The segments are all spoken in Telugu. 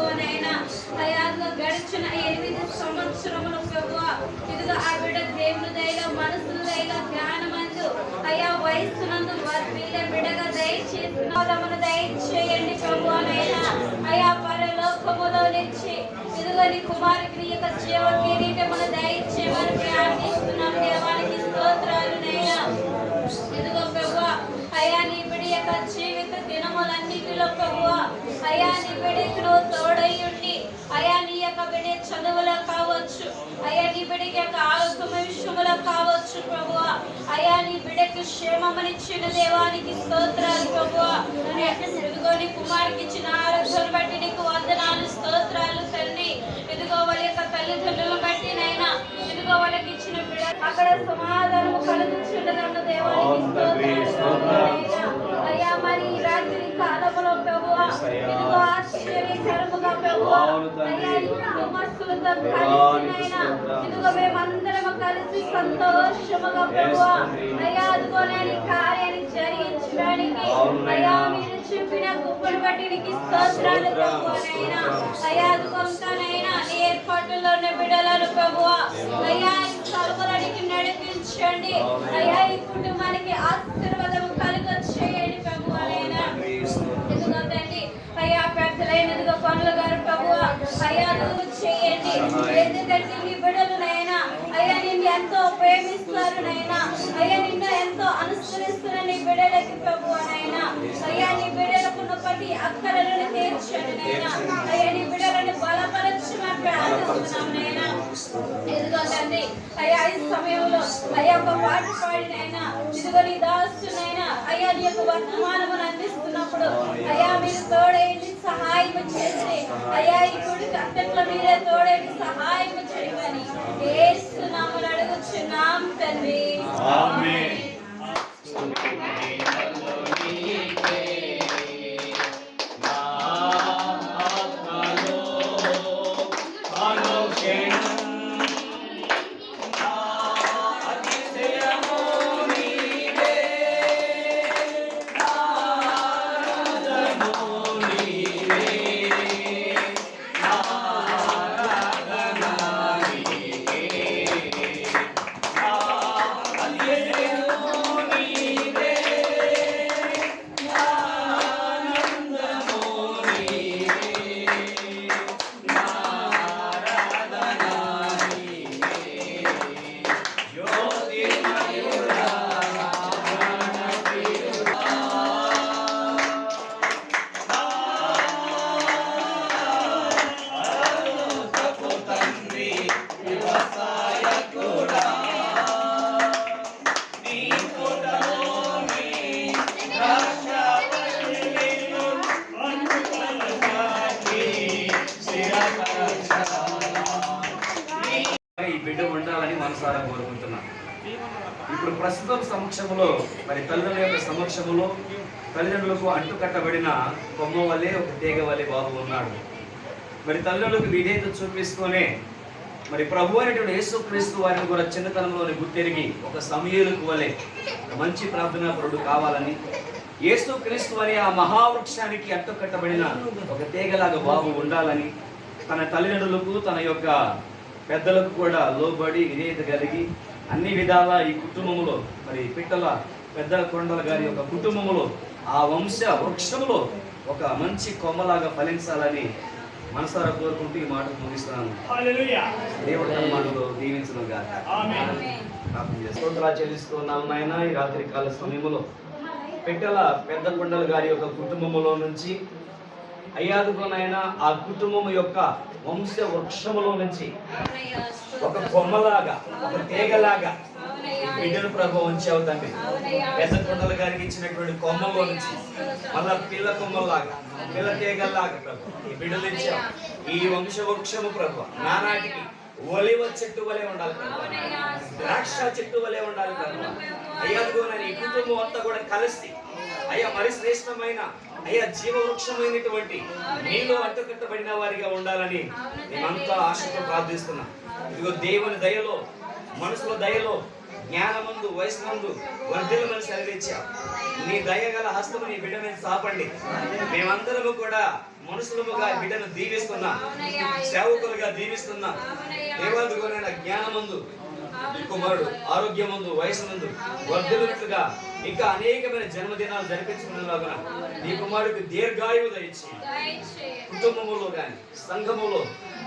ప్రభువనైనా అయ్యా గడిచిన ఎనిమిది సంవత్సరములు ప్రభువ ఇదిగో ఆ బిడ్డ దేవుని దయలో మనసు దయలో జ్ఞానమందు. అయ్యా వయస్సునందు వీళ్ళ బిడ్డగా దయచేసి దయచేయండి ప్రభువనైనా. అయ్యా పరలోకములో నుంచి ఇదిగో నీ కుమారుకి యొక్క జీవ కిరీటమును దయచేయమని ప్రార్థిస్తున్నాం దేవానికి స్తోత్రాలు నైనా. ఇదిగో ప్రభువా అయ్యా నీ బిడి యొక్క జీవిత దినములన్నిటిలో ప్రభు అయ్యా నీ బిడికి నువ్వు తోడై ఉండి అయ్యా నీ యొక్క బిడ్డ చదువులో కావచ్చు. అయ్యా నీ బిడికి యొక్క ఆరోగ్యం విషయములో కావచ్చు ప్రభు అయ్యా నీ బిడకి క్షేమమనిచ్చిన దేవానికి స్తోత్రాలు ప్రభు ఇదిగో నీ కుమారుకి ఇచ్చిన ఆరోగ్యం బట్టి నీకు వందనాలు స్తోత్రాలు తండ్రి ఇదిగో వాళ్ళ యొక్క తల్లిదండ్రులను బట్టి నైనా ఇదిగో వాళ్ళకి ఇచ్చిన బిడ అక్కడ సమాధానం కలిసి సంతోషముగా ప్రభువా అయ్యా ఈ కార్యాన్ని జరిగించడానికి అయ్యా మీరు చూపిన గొప్పను బట్టి నీకు స్తోత్రాలు ప్రభువా నైనా అయ్యా అదిగో ఇంకానైనా నీ ఏర్పాటులో ఉన్న బిడ్డలను ప్రభువా అయ్యా ఈ సర్వలనికి నడిపించండి అయ్యా ఈ కుటుంబానికి ఆశీర్వాదం కలుగ చేయండి ప్రభువా నైనా ఇదిగో తండ్రి అయ్యా పెద్దలైనదిగో పనులు గారు ప్రభువా అయ్యా నువ్వు చేయండి ఎందుకంటే నీ బిడ్డలు నైనా అయ్యా నిన్ను ఎంతో ప్రేమిస్తారు నైనా అయ్యా నిన్ను ఎంతో నీ బిడ్డలకి ప్రభు అనైనా అయ్యా నీ బిడ్డలకున్న ప్రతి అక్కరలను తీర్చడనైనా అయ్యా నీ బిడ్డలను బలపరచమని ప్రార్థిస్తున్నాం ఇదిగో తండ్రి అయ్యా ఈ సమయంలో అయ్యా ఒక పాట పాడినైనా ఇదిగో నీ దాస్తునైనా అయ్యా నీ యొక్క వర్తమానమును అందిస్తున్నప్పుడు అయ్యా మీరు తోడేయండి సహాయం చేసి అయ్యా ఈ కొడుకు అంతట్లో మీరే తోడేయండి సహాయం చేయమని ఏస్తున్నాం మనసారా కోరుకుంటున్నాను ఇప్పుడు ప్రస్తుతం సమక్షంలో మరి తల్లిదండ్రుల యొక్క సమక్షంలో తల్లిదండ్రులకు అంటుకట్టబడిన కొమ్మ వల్లే ఒక తీగ వల్లే బాబు ఉన్నాడు. మరి తల్లిదండ్రులకు విధేయత చూపిస్తూనే మరి ప్రభు అనేటువంటి యేసుక్రీస్తు వారిని కూడా చిన్నతనంలోని గుర్తెరిగి ఒక సమయలకు వలె మంచి ప్రార్థనా పరుడు కావాలని యేసుక్రీస్తు అనే ఆ మహావృక్షానికి అట్టుకట్టబడిన ఒక తీగలాగా బాబు ఉండాలని తన తల్లిదండ్రులకు తన యొక్క పెద్దలకు కూడా లోబడి విధేయత కలిగి అన్ని విధాల ఈ కుటుంబములో మరి పిట్టల పెద్దల కొండల గారి యొక్క కుటుంబములో ఆ వంశ వృక్షములో ఒక మంచి కొమ్మలాగా ఫలించాలని మనసారా కోరుకుంటూ ఈ మాట ముగిస్తున్నాను. దేవుడు తన మాటలో. స్తోత్రాలు చెల్లిస్తున్నాం నాయన ఈ రాత్రి కాల సమయంలో పెట్టెల పెద్ద కొండల గారి యొక్క కుటుంబములో నుంచి అయ్యాదుకోనైనా ఆ కుటుంబం యొక్క వంశ వృక్షములో నుంచి ఒక కొమ్మలాగా ఒక తీగలాగా బిడ్డను ప్రభు ఉంచావు తండ్రి. పెద్ద కొండల గారికి ఇచ్చినటువంటి కొమ్మలో నుంచి మళ్ళా పిల్ల కొమ్మలాగా పిల్ల తీగల్లాగా ప్రభు ఈ బిడ్డలు ఇచ్చావు. ఈ వంశ వృక్షము ప్రభు నానాటికి ఒలివ చెట్టు వలె ఉండాలి ప్రభు. ద్రాక్ష చెట్టు వలె ఉండాలి అయ్యా నీ కుటుంబం అంతా కూడా కలిసి అయ్యా మరి శ్రేష్టమైన అయ్యా జీవవృక్షమైనటువంటి నీలో అంటకట్టబడిన వారిగా ఉండాలని మేమంతా ఆశతో ప్రార్థిస్తున్నాం. ఇదిగో దేవుని దయలో మనసులో దయలో జ్ఞానమందు వయసునందు వర్ధిల్లమని సెలవిచ్చావు నీ దయగల హస్తము నీ బిడ్డ మీద సాపండి మేమందరము కూడా మనుషులముగా బిడ్డను దీవిస్తున్నా. సేవకులుగా దీవిస్తున్నా. దేవాదుగురైన జ్ఞానమందు ఈ కుమారుడు ఆరోగ్యమందు వయసునందు వర్ధులుగా ఇంకా అనేకమైన జన్మదినాలు జరిపించుకునేలాగా నీ కుమారుడికి దీర్ఘాయువు దయచి. కుటుంబములో గాని సంఘములో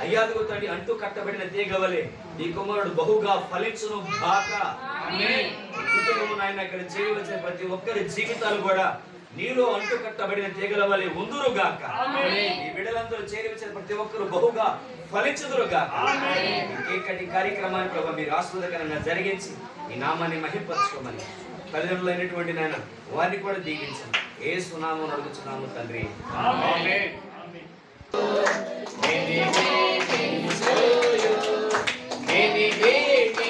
అయ్యాదుగు తడి అంటూ కట్టబడిన తీగవలే నీ కుమారుడు బహుగా ఫలించును గాక ఆమేన్. కుటుంబము నాయన ఇక్కడ చేయవలసిన ప్రతి ఒక్కరి జీవితాలు కూడా నీలో అంటు కట్టబడిన తీగల వలె ఉందురు గాక. ఈ బిడ్డలందరూ చేరవలసిన ప్రతి ఒక్కరు బహుగా ఫలించుదురు గాక. ఈ కార్యక్రమాన్ని ప్రభావ మీరు ఆస్వాదకరంగా జరిగించి ఈ నామాన్ని మహింపరచుకోమని తల్లిదండ్రులైనటువంటి నాయన వారిని కూడా దీవించండి. ఏ సునామం అడుగుతున్నాము తండ్రి. ఆమేన్. Many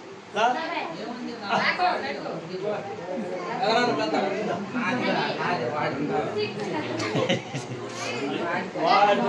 వాడు